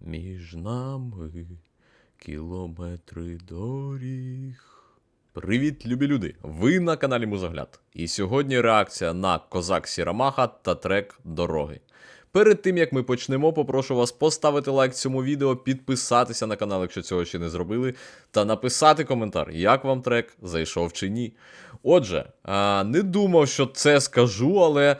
Між нами кілометри доріг. Привіт, любі люди! Ви на каналі Музогляд. І сьогодні реакція на Козак Сірамаха та трек Дороги. Перед тим як ми почнемо, попрошу вас поставити лайк цьому відео, підписатися на канал, якщо цього ще не зробили, та написати коментар, як вам трек зайшов чи ні. Отже, не думав, що це скажу, але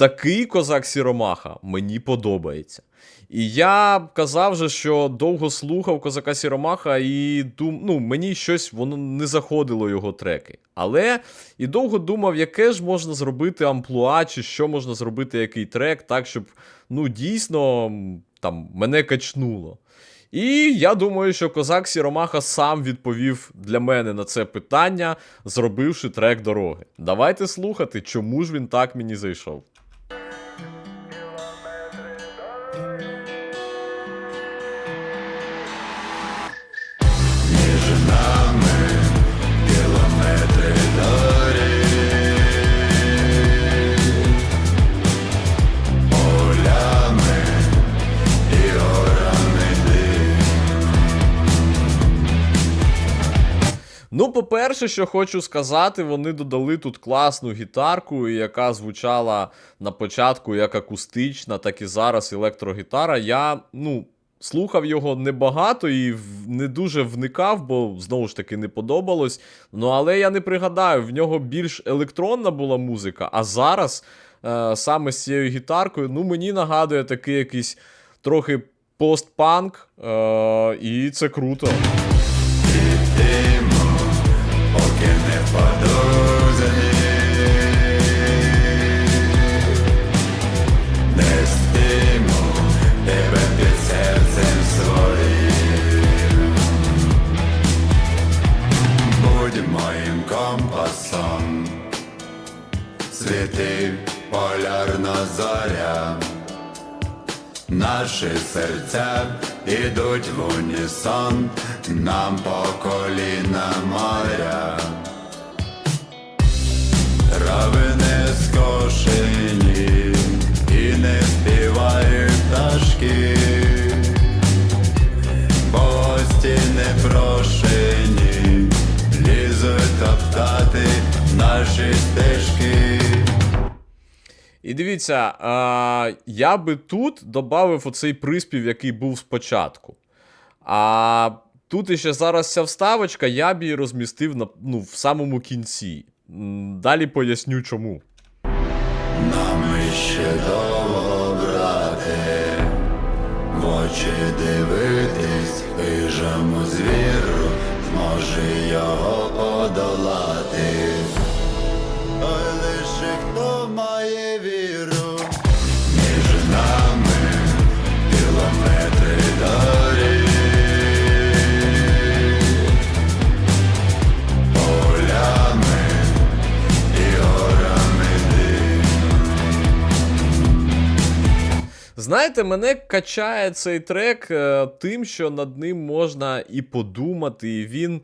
такий козак Сіромаха мені подобається. І я казав же, що довго слухав козака Сіромаха, і дум... ну, мені щось воно не заходило його треки. Але і довго думав, яке ж можна зробити амплуа, чи що можна зробити, який трек, так, щоб ну, дійсно там, мене качнуло. І я думаю, що козак Сіромаха сам відповів для мене на це питання, зробивши трек дороги. Давайте слухати, чому ж він так мені зайшов. Ну, по-перше, що хочу сказати, вони додали тут класну гітарку, яка звучала на початку як акустична, так і зараз електрогітара. Я, ну. Слухав його небагато і не дуже вникав, бо знову ж таки не подобалось. Ну але я не пригадаю, в нього більш електронна була музика, а зараз е, саме з цією гітаркою, ну мені нагадує такий якийсь трохи постпанк, е, і це круто. Будь моим компасом, Цветы полярна заря наші серця ідуть в унісон, нам по коліна моря. Трави не скошені топтати наші стежки. І дивіться, а, я би тут додав оцей приспів, який був спочатку. А тут іще зараз ця вставочка, я б її розмістив на, ну, в самому кінці. Далі поясню чому. Нам іще довго брати, в очі дивитись, хижому звіру, зможе його. Знаєте, мене качає цей трек е, тим, що над ним можна і подумати, і він.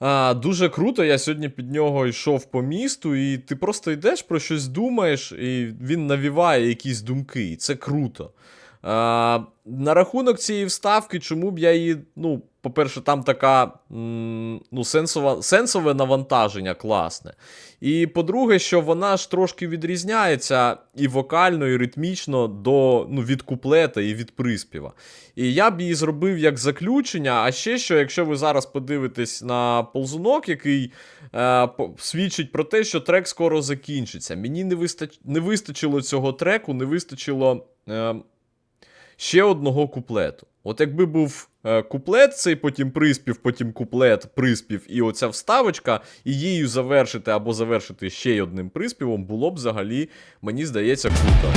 А, дуже круто, я сьогодні під нього йшов по місту, і ти просто йдеш про щось думаєш, і він навіває якісь думки, і це круто. А, на рахунок цієї вставки, чому б я її, ну, по-перше, там така ну, сенсова, сенсове навантаження класне. І по-друге, що вона ж трошки відрізняється і вокально, і ритмічно до, ну, від куплета і від приспіва. І я б її зробив як заключення. А ще що, якщо ви зараз подивитесь на ползунок, який е, свідчить про те, що трек скоро закінчиться. Мені не, вистач... не вистачило цього треку, не вистачило. Е, ще одного куплету. От якби був е, куплет, цей потім приспів, потім куплет, приспів, і оця вставочка, і її завершити або завершити ще й одним приспівом, було б взагалі, мені здається, круто.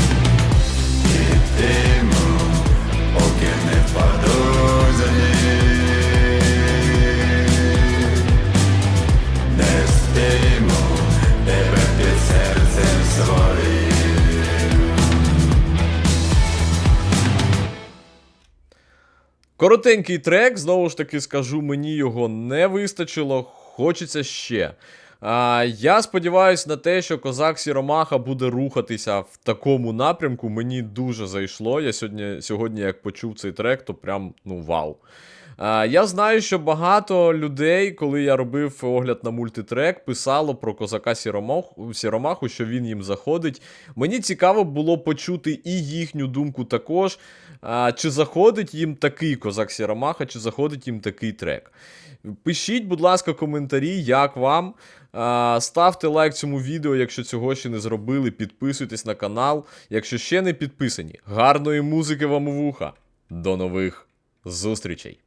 Коротенький трек, знову ж таки скажу, мені його не вистачило, хочеться ще. А, я сподіваюся на те, що козак Сіромаха буде рухатися в такому напрямку. Мені дуже зайшло. Я сьогодні, сьогодні як почув цей трек, то прям ну вау. Я знаю, що багато людей, коли я робив огляд на мультитрек, писало про козака Сіромаху, Сіромаху, що він їм заходить. Мені цікаво було почути і їхню думку також. Чи заходить їм такий козак Сіромаха, чи заходить їм такий трек. Пишіть, будь ласка, коментарі, як вам. Ставте лайк цьому відео, якщо цього ще не зробили. Підписуйтесь на канал. Якщо ще не підписані, гарної музики вам у вуха. До нових зустрічей!